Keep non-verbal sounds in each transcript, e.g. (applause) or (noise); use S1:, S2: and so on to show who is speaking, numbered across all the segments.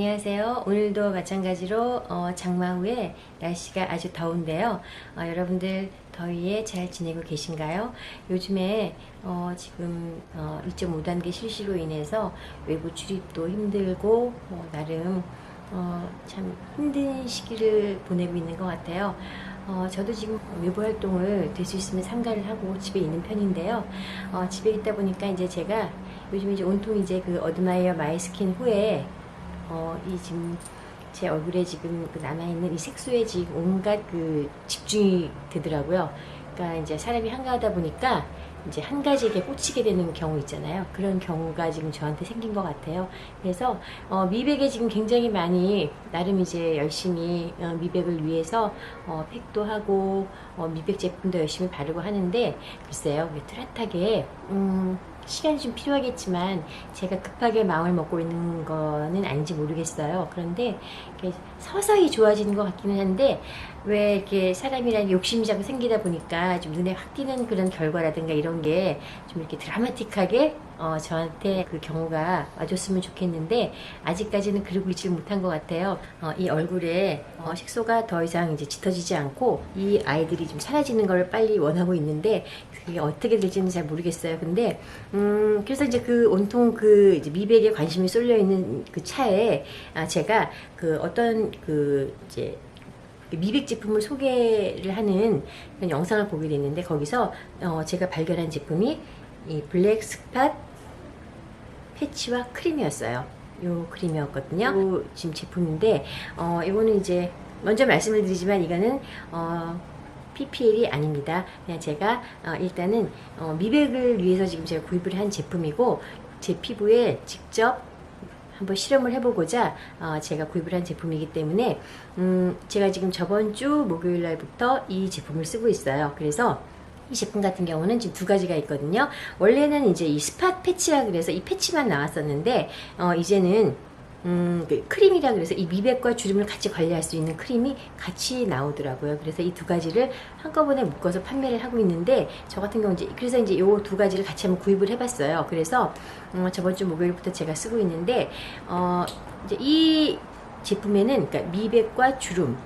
S1: 안녕하세요. 오늘도 마찬가지로 어, 장마 후에 날씨가 아주 더운데요. 어, 여러분들 더위에 잘 지내고 계신가요? 요즘에 어, 지금 2.5단계 실시로 인해서 외부 출입도 힘들고 어, 나름 어, 참 힘든 시기를 보내고 있는 것 같아요. 어, 저도 지금 외부 활동을 될 수 있으면 삼가를 하고 집에 있는 편인데요. 어, 집에 있다 보니까 이제 제가 요즘 이제 온통 이제 그 어드마이어 마이 스킨 후에 어, 이 지금 제 얼굴에 지금 그 남아있는 이 색소에 지금 온갖 그 집중이 되더라고요. 그러니까 이제 사람이 한가하다 보니까 이제 한 가지에게 꽂히게 되는 경우 있잖아요. 그런 경우가 지금 저한테 생긴 것 같아요. 그래서 어, 미백에 지금 굉장히 많이 나름 이제 열심히 어, 미백을 위해서 어, 팩도 하고 어, 미백 제품도 열심히 바르고 하는데 글쎄요, 왜 뚜렷하게 음, 시간이 좀 필요하겠지만 제가 급하게 마음을 먹고 있는 거는 아닌지 모르겠어요. 그런데 서서히 좋아지는 것 같기는 한데 왜 이렇게 사람이란 욕심이 자꾸 생기다 보니까 좀 눈에 확 띄는 그런 결과라든가 이런 게 좀 이렇게 드라마틱하게 어, 저한테 그 경우가 와줬으면 좋겠는데 아직까지는 그러고 있지 못한 것 같아요. 어, 이 얼굴에 어, 색소가 더 이상 이제 짙어지지 않고 이 아이들이 좀 사라지는 걸 빨리 원하고 있는데 그게 어떻게 될지는 잘 모르겠어요. 근데 음, 그래서 이제 그 온통 그 미백에 관심이 쏠려 있는 그 차에 아, 제가 그 어떤 그 이제 미백 제품을 소개를 하는 영상을 보게 됐는데 거기서 어, 제가 발견한 제품이 이 블랙 스팟 패치와 크림이었어요. 요 크림이었거든요. 요 지금 제품인데 어, 이거는 이제 먼저 말씀을 드리지만 이거는 어, PPL이 아닙니다. 그냥 제가 어, 일단은 어, 미백을 위해서 지금 제가 구입을 한 제품이고 제 피부에 직접 한번 실험을 해보고자 어, 제가 구입을 한 제품이기 때문에 음, 제가 지금 저번 주 목요일 날부터 이 제품을 쓰고 있어요. 그래서 이 제품 같은 경우는 지금 두 가지가 있거든요. 원래는 이제 이 스팟 패치라 그래서 이 패치만 나왔었는데 어, 이제는 음, 그 크림이라 그래서 이 미백과 주름을 같이 관리할 수 있는 크림이 같이 나오더라고요. 그래서 이 두 가지를 한꺼번에 묶어서 판매를 하고 있는데 저 같은 경우 이제 그래서 이제 요 두 가지를 같이 한번 구입을 해봤어요. 그래서 어, 저번 주 목요일부터 제가 쓰고 있는데 어, 이제 이 제품에는 그러니까 미백과 주름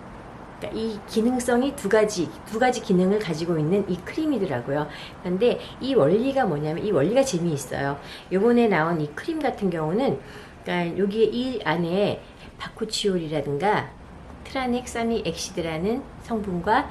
S1: 그러니까 이 기능성이 두 가지 두 가지 기능을 가지고 있는 이 크림이더라고요. 그런데 이 원리가 뭐냐면 이 원리가 재미있어요. 요번에 나온 이 크림 같은 경우는 그러니까 여기에 이 안에 바쿠치올이라든가 트라넥사미 엑시드라는 성분과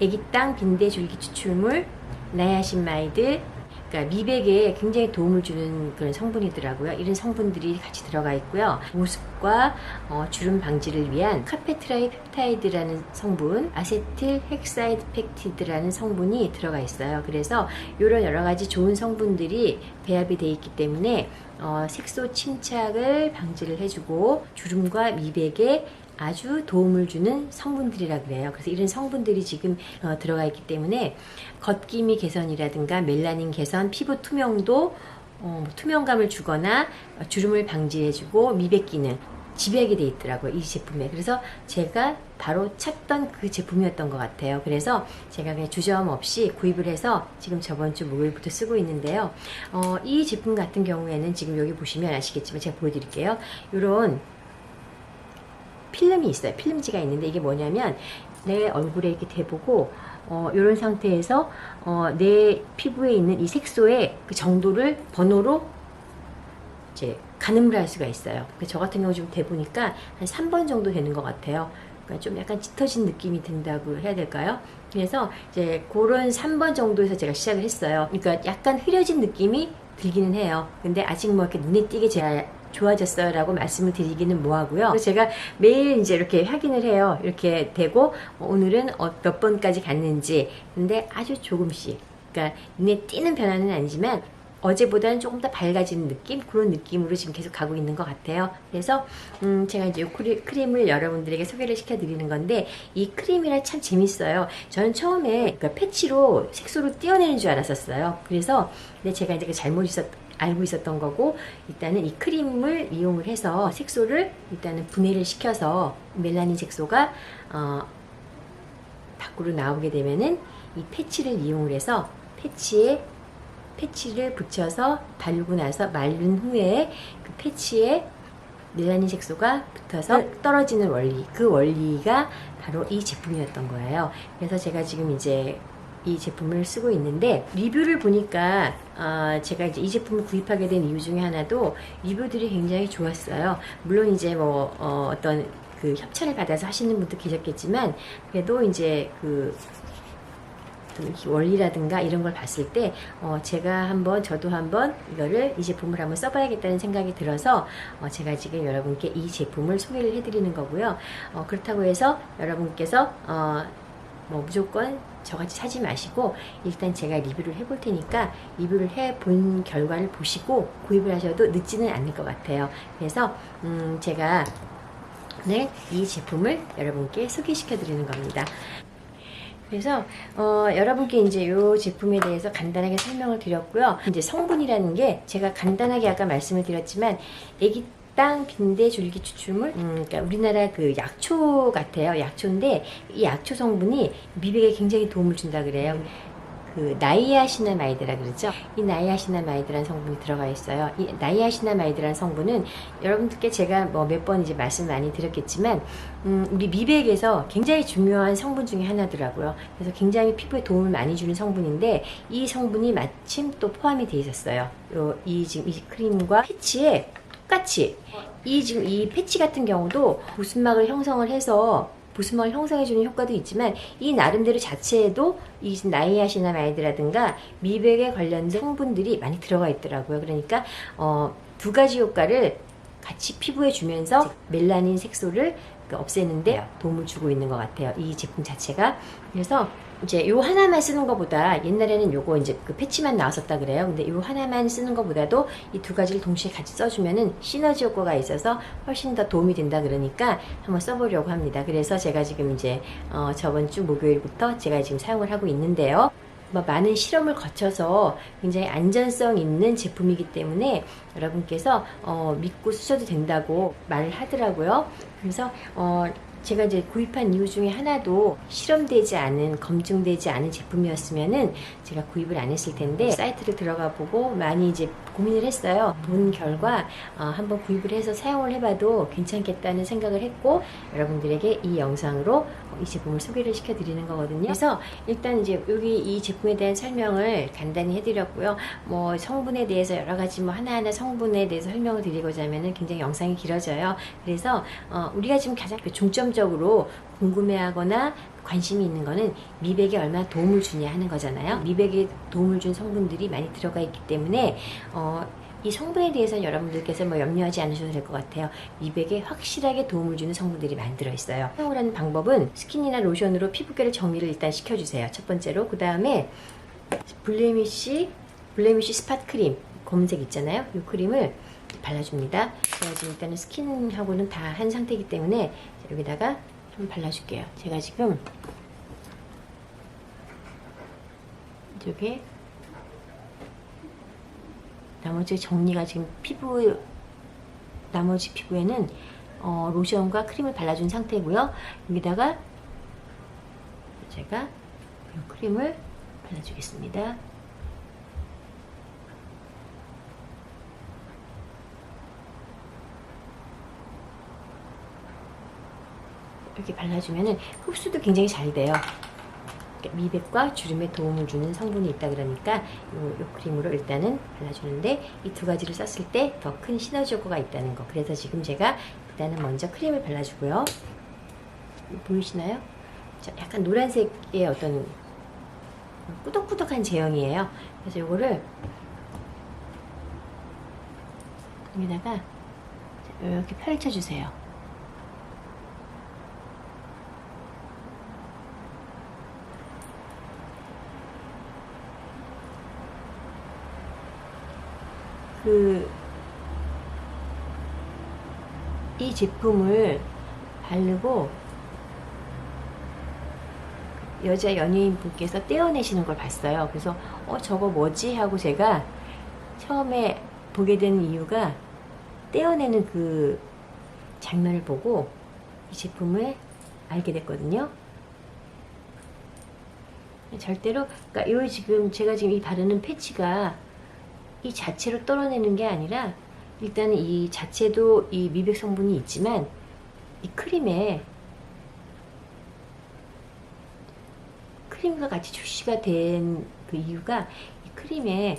S1: 애기땅 빈대 줄기 추출물 나야신마이드 그러니까 미백에 굉장히 도움을 주는 그런 성분이더라고요. 이런 성분들이 같이 들어가 있고요. 보습과 어, 주름 방지를 위한 카페트라이 펩타이드라는 성분, 아세틸 헥사이드 팩티드라는 성분이 들어가 있어요. 그래서 이런 여러 가지 좋은 성분들이 배합이 돼 있기 때문에 어, 색소 침착을 방지를 해주고 주름과 미백에 아주 도움을 주는 성분들이라 그래요. 그래서 이런 성분들이 지금 어, 들어가 있기 때문에 걷기미 개선이라든가 멜라닌 개선, 피부 투명도, 어, 뭐 투명감을 주거나 어, 주름을 방지해주고 미백 기능 집약이 돼 있더라고요 이 제품에. 그래서 제가 바로 찾던 그 제품이었던 것 같아요. 그래서 제가 그냥 주저함 없이 구입을 해서 지금 저번 주 목요일부터 쓰고 있는데요. 어, 이 제품 같은 경우에는 지금 여기 보시면 아시겠지만 제가 보여드릴게요. 이런 필름이 있어요. 필름지가 있는데 이게 뭐냐면 내 얼굴에 이렇게 대보고 어, 이런 상태에서 어, 내 피부에 있는 이 색소의 그 정도를 번호로 이제 가늠을 할 수가 있어요. 저 같은 경우 좀 대보니까 한 3번 정도 되는 것 같아요. 그러니까 좀 약간 짙어진 느낌이 든다고 해야 될까요? 그래서 이제 그런 3번 정도에서 제가 시작을 했어요. 그러니까 약간 흐려진 느낌이 들기는 해요. 근데 아직 뭐 이렇게 눈에 띄게 제가 좋아졌어요 라고 말씀을 드리기는 뭐하고요. 제가 매일 이제 이렇게 확인을 해요. 이렇게 되고 오늘은 어, 몇 번까지 갔는지. 근데 아주 조금씩. 그러니까 눈에 띄는 변화는 아니지만 어제보다는 조금 더 밝아지는 느낌? 그런 느낌으로 지금 계속 가고 있는 것 같아요. 그래서 음 제가 이제 크림 을 여러분들에게 소개를 시켜 드리는 건데 이 크림이라 참 재밌어요. 저는 처음에 그 패치로 색소를 띄어내는 줄 알았었어요. 그래서 근데 제가 이제 잘못 있었 알고 있었던 거고 일단은 이 크림을 이용을 해서 색소를 일단은 분해를 시켜서 멜라닌 색소가 어, 밖으로 나오게 되면은 이 패치를 이용을 해서 패치에 패치를 붙여서 바르고 나서 마른 후에 그 패치에 멜라닌 색소가 붙어서 떨어지는 원리, 그 원리가 바로 이 제품이었던 거예요. 그래서 제가 지금 이제 이 제품을 쓰고 있는데 리뷰를 보니까 아, 제가 이제 이 제품을 구입하게 된 이유 중에 하나도 리뷰들이 굉장히 좋았어요. 물론 이제 뭐 어, 어떤 그 협찬을 받아서 하시는 분도 계셨겠지만 그래도 이제 그 원리라든가 이런 걸 봤을 때 어, 제가 한번 저도 한번 이거를 이 제품을 한번 써봐야겠다는 생각이 들어서 어, 제가 지금 여러분께 이 제품을 소개를 해드리는 거고요. 어, 그렇다고 해서 여러분께서 어, 뭐 무조건 저같이 사지 마시고 일단 제가 리뷰를 해볼 테니까 리뷰를 해본 결과를 보시고 구입을 하셔도 늦지는 않을 것 같아요. 그래서 음, 제가 오늘 이 제품을 여러분께 소개시켜 드리는 겁니다. 그래서 어, 여러분께 이제 이 제품에 대해서 간단하게 설명을 드렸고요. 이제 성분이라는 게 제가 간단하게 아까 말씀을 드렸지만 애기 땅 빈대 줄기 추출물 음, 그러니까 우리나라 그 약초 같아요. 약초인데 이 약초 성분이 미백에 굉장히 도움을 준다 그래요. 그 나이아시나마이드라 그러죠. 이 나이아시나마이드라는 성분이 들어가 있어요. 이 나이아시나마이드라는 성분은 여러분들께 제가 뭐 몇 번 이제 말씀 많이 드렸겠지만 음, 우리 미백에서 굉장히 중요한 성분 중에 하나더라고요. 그래서 굉장히 피부에 도움을 많이 주는 성분인데 이 성분이 마침 또 포함이 돼 있었어요. 요, 이 지금 이 크림과 패치에 똑같이 이 지금 이 패치 같은 경우도 보습막을 형성을 해서 보습막을 형성해주는 효과도 있지만 이 나름대로 자체에도 이 나이아시나 마이드라든가 미백에 관련된 성분들이 많이 들어가 있더라고요. 그러니까 어, 두 가지 효과를 같이 피부에 주면서 멜라닌 색소를 그 없애는데 도움을 주고 있는 것 같아요. 이 제품 자체가. 그래서 이제 요 하나만 쓰는 것보다 옛날에는 요거 이제 그 패치만 나왔었다 그래요. 근데 요 하나만 쓰는 것보다도 이 두 가지를 동시에 같이 써주면은 시너지 효과가 있어서 훨씬 더 도움이 된다 그러니까 한번 써보려고 합니다. 그래서 제가 지금 이제 어 저번 주 목요일부터 제가 지금 사용을 하고 있는데요. 뭐 많은 실험을 거쳐서 굉장히 안전성 있는 제품이기 때문에 여러분께서 어, 믿고 쓰셔도 된다고 말을 하더라고요. 그래서 어, 제가 이제 구입한 이유 중에 하나도 실험되지 않은 검증되지 않은 제품이었으면은 제가 구입을 안 했을 텐데 사이트를 들어가 보고 많이 이제 고민을 했어요. 본 결과 어, 한번 구입을 해서 사용을 해봐도 괜찮겠다는 생각을 했고 여러분들에게 이 영상으로 이 제품을 소개를 시켜드리는 거거든요. 그래서 일단 이제 여기 이 제품에 대한 설명을 간단히 해드렸고요. 뭐 성분에 대해서 여러 가지 뭐 하나하나 성분에 대해서 설명을 드리고자 하면은 굉장히 영상이 길어져요. 그래서 어, 우리가 지금 가장 그 중점적으로 궁금해하거나 관심이 있는 거는 미백에 얼마나 도움을 주냐 하는 거잖아요. 미백에 도움을 준 성분들이 많이 들어가 있기 때문에 어, 이 성분에 대해서는 여러분들께서 뭐 염려하지 않으셔도 될 것 같아요. 미백에 확실하게 도움을 주는 성분들이 많이 들어있어요. 사용을 하는 방법은 스킨이나 로션으로 피부결을 정리를 일단 시켜주세요. 첫 번째로. 그 다음에 블레미쉬, 블레미쉬 스팟 크림, 검은색 있잖아요. 이 크림을 발라줍니다. 제가 지금 일단은 스킨하고는 다 한 상태이기 때문에 여기다가 좀 발라줄게요. 제가 지금 이쪽에 나머지 정리가 지금 피부 나머지 피부에는 어, 로션과 크림을 발라준 상태고요. 여기다가 제가 이 크림을 발라주겠습니다. 이렇게 발라주면은 흡수도 굉장히 잘 돼요. 미백과 주름에 도움을 주는 성분이 있다 그러니까 요, 요 크림으로 일단은 발라주는데 이 두 가지를 썼을 때 더 큰 시너지 효과가 있다는 거. 그래서 지금 제가 일단은 먼저 크림을 발라주고요. 보이시나요? 자, 약간 노란색의 어떤 꾸덕꾸덕한 제형이에요. 그래서 요거를 여기다가 이렇게 펼쳐주세요. 그, 이 제품을 바르고 여자 연예인 분께서 떼어내시는 걸 봤어요. 그래서, 어, 저거 뭐지? 하고 제가 처음에 보게 된 이유가 떼어내는 그 장면을 보고 이 제품을 알게 됐거든요. 절대로, 그러니까 요 지금 제가 지금 이 바르는 패치가 이 자체로 떨어내는 게 아니라 일단은 이 자체도 이 미백 성분이 있지만 이 크림에 크림과 같이 출시가 된 그 이유가 이 크림에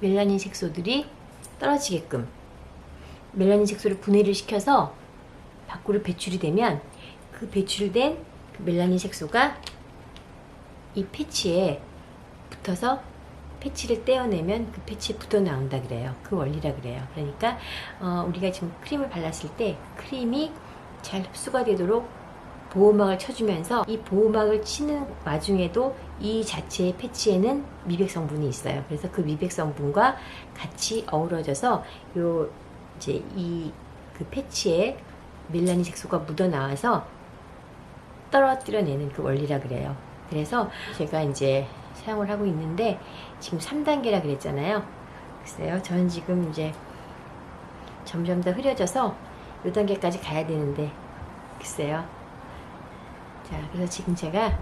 S1: 멜라닌 색소들이 떨어지게끔 멜라닌 색소를 분해를 시켜서 밖으로 배출이 되면 그 배출된 그 멜라닌 색소가 이 패치에 붙어서 패치를 떼어내면 그 패치에 붙어 나온다 그래요. 그 원리라 그래요. 그러니까 어, 우리가 지금 크림을 발랐을 때 크림이 잘 흡수가 되도록 보호막을 쳐주면서 이 보호막을 치는 와중에도 이 자체의 패치에는 미백 성분이 있어요. 그래서 그 미백 성분과 같이 어우러져서 요 이제 이 그 패치에 멜라닌 색소가 묻어 나와서 떨어뜨려내는 그 원리라 그래요. 그래서 제가 이제 사용을 하고 있는데 지금 3단계라 그랬잖아요. 글쎄요. 저는 지금 이제 점점 더 흐려져서 요 단계까지 가야 되는데 글쎄요. 자, 그래서 지금 제가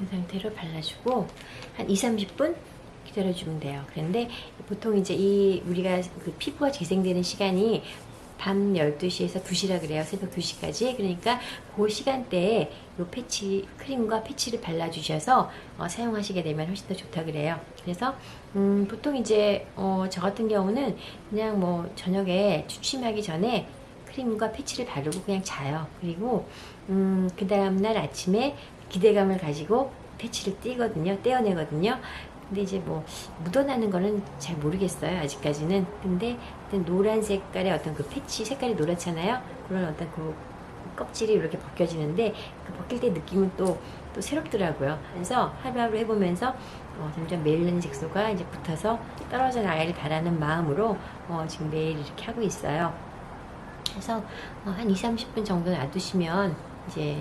S1: 이 상태로 발라주고 한 2, 30분 기다려주면 돼요. 그런데 보통 이제 이 우리가 그 피부가 재생되는 시간이 밤 12시에서 2시라 그래요. 새벽 2시까지. 그러니까 그 시간대에 요 패치, 크림과 패치를 발라주셔서 어, 사용하시게 되면 훨씬 더 좋다 그래요. 그래서, 음, 보통 이제, 어, 저 같은 경우는 그냥 뭐 저녁에 취침하기 전에 크림과 패치를 바르고 그냥 자요. 그리고, 음, 그 다음날 아침에 기대감을 가지고 패치를 띄거든요. 떼어내거든요. 근데 이제 뭐 묻어나는 거는 잘 모르겠어요 아직까지는. 근데 어떤 노란 색깔의 어떤 그 패치 색깔이 노랗잖아요? 그런 어떤 그 껍질이 이렇게 벗겨지는데 그 벗길 때 느낌은 또, 또 새롭더라고요. 그래서 하루하루 해보면서 어, 점점 멜라닌 색소가 이제 붙어서 떨어져 나가길 바라는 마음으로 어, 지금 매일 이렇게 하고 있어요. 그래서 어, 한 2, 30분 정도 놔두시면 이제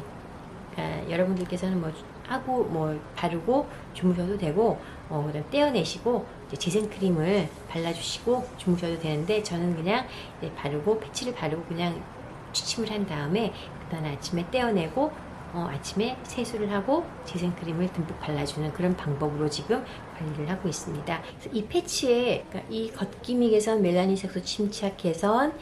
S1: 그러니까 여러분들께서는 뭐 하고 뭐 바르고 주무셔도 되고 어, 그다음 떼어내시고 재생크림을 발라주시고 주무셔도 되는데 저는 그냥 바르고 패치를 바르고 그냥 취침을 한 다음에 그다음 아침에 떼어내고 어, 아침에 세수를 하고 재생크림을 듬뿍 발라주는 그런 방법으로 지금 관리를 하고 있습니다. 이 패치에 그러니까 이 겉기미 개선, 멜라닌 색소 침착 개선,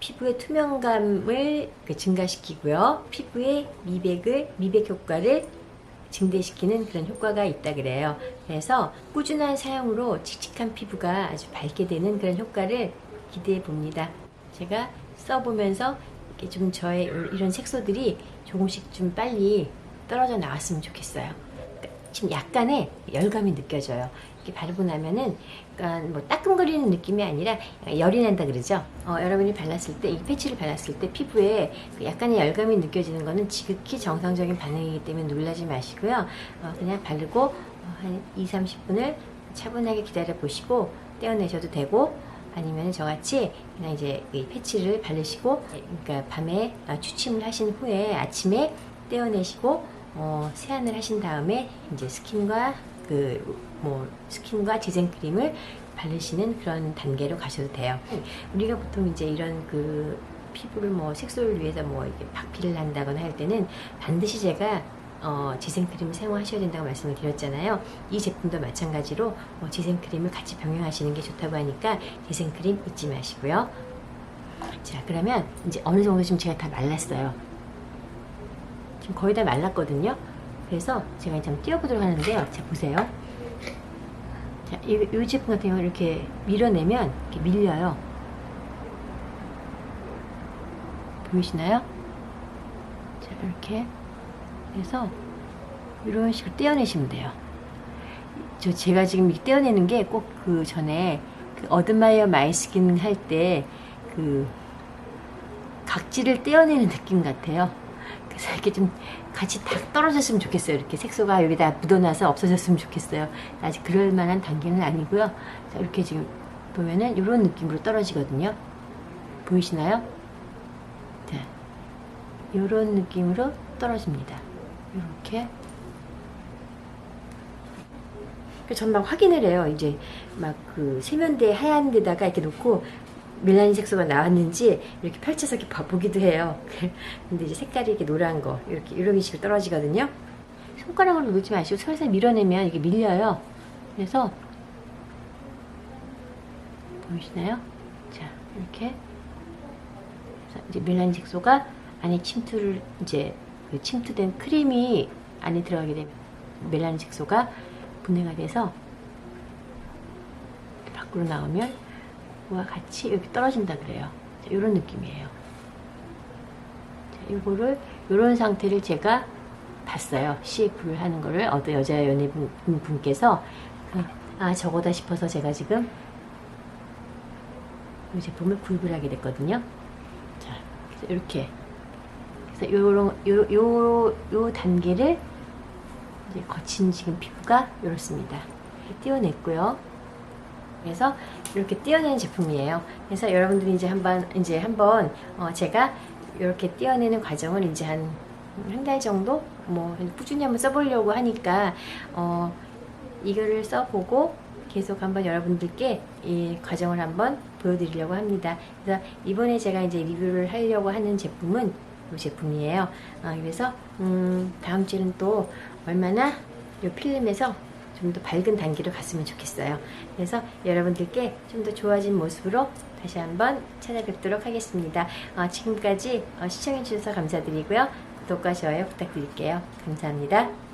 S1: 피부의 투명감을 그 증가시키고요. 피부의 미백을 미백 효과를 증대시키는 그런 효과가 있다 그래요. 그래서 꾸준한 사용으로 칙칙한 피부가 아주 밝게 되는 그런 효과를 기대해 봅니다. 제가 써보면서 이렇게 좀 저의 이런 색소들이 조금씩 좀 빨리 떨어져 나왔으면 좋겠어요. 지금 약간의 열감이 느껴져요. 이렇게 바르고 나면은 약간 뭐 따끔거리는 느낌이 아니라 열이 난다 그러죠. 어, 여러분이 발랐을 때 이 패치를 발랐을 때 피부에 그 약간의 열감이 느껴지는 거는 지극히 정상적인 반응이기 때문에 놀라지 마시고요. 어, 그냥 바르고 어, 한 2, 30분을 차분하게 기다려 보시고 떼어내셔도 되고 아니면 저같이 그냥 이제 이 패치를 바르시고 그러니까 밤에 어, 취침을 하신 후에 아침에 떼어내시고 어, 세안을 하신 다음에 이제 스킨과 그 뭐 스킨과 재생 크림을 바르시는 그런 단계로 가셔도 돼요. 우리가 보통 이제 이런 그 피부를 뭐 색소를 위해서 뭐 이렇게 박피를 한다거나 할 때는 반드시 제가 어, 재생크림을 사용하셔야 된다고 말씀을 드렸잖아요. 이 제품도 마찬가지로 어, 재생크림을 같이 병행하시는 게 좋다고 하니까 재생크림 잊지 마시고요. 자, 그러면 이제 어느 정도 지금 제가 다 말랐어요. 지금 거의 다 말랐거든요. 그래서 제가 이제 띄워보도록 하는데요. 자, 보세요. 자, 이, 이 제품 같은 경우는 이렇게 밀어내면 이렇게 밀려요. 보이시나요? 자, 이렇게. 그래서 이런 식으로 떼어내시면 돼요. 저 제가 지금 떼어내는 게 꼭 그 전에 그 어드마이어 마이스킨 할 때 그 각질을 떼어내는 느낌 같아요. 이렇게 좀 같이 딱 떨어졌으면 좋겠어요. 이렇게 색소가 여기다 묻어나서 없어졌으면 좋겠어요. 아직 그럴 만한 단계는 아니고요. 자, 이렇게 지금 보면은 이런 느낌으로 떨어지거든요. 보이시나요? 자, 이런 느낌으로 떨어집니다. 이렇게. 전막 확인을 해요. 이제 막 그 세면대 하얀 데다가 이렇게 놓고 멜라닌 색소가 나왔는지 이렇게 펼쳐서 이렇게 봐보기도 해요. (laughs) 근데 이제 색깔이 이렇게 노란 거 이렇게 이런 식으로 떨어지거든요. 손가락으로 놓지 마시고 살살 밀어내면 이게 밀려요. 그래서 보이시나요? 자, 이렇게. 이제 멜라닌 색소가 안에 침투를, 이제 그 침투된 크림이 안에 들어가게 되면 멜라닌 색소가 분해가 돼서 밖으로 나오면 그와 같이 이렇게 떨어진다 그래요. 이런 느낌이에요. 자, 이거를 이런 상태를 제가 봤어요. CF를 하는 거를 어떤 여자 연예분 분께서 아 저거다 싶어서 제가 지금 이 제품을 구입을 하게 됐거든요. 자, 그래서 이렇게 그래서 요런 요 요 요 단계를 이제 거친 지금 피부가 이렇습니다. 띄어냈고요. 그래서 이렇게 띄어내는 제품이에요. 그래서 여러분들이 이제 한번 이제 한번 어 제가 이렇게 띄어내는 과정을 이제 한 한 달 정도 뭐 꾸준히 한번 써보려고 하니까 어 이거를 써보고 계속 한번 여러분들께 이 과정을 한번 보여드리려고 합니다. 그래서 이번에 제가 이제 리뷰를 하려고 하는 제품은 이 제품이에요. 아, 그래서 음, 다음 주에는 또 얼마나 이 필름에서 좀 더 밝은 단계로 갔으면 좋겠어요. 그래서 여러분들께 좀 더 좋아진 모습으로 다시 한번 찾아뵙도록 하겠습니다. 어, 지금까지 어, 시청해주셔서 감사드리고요. 구독과 좋아요 부탁드릴게요. 감사합니다.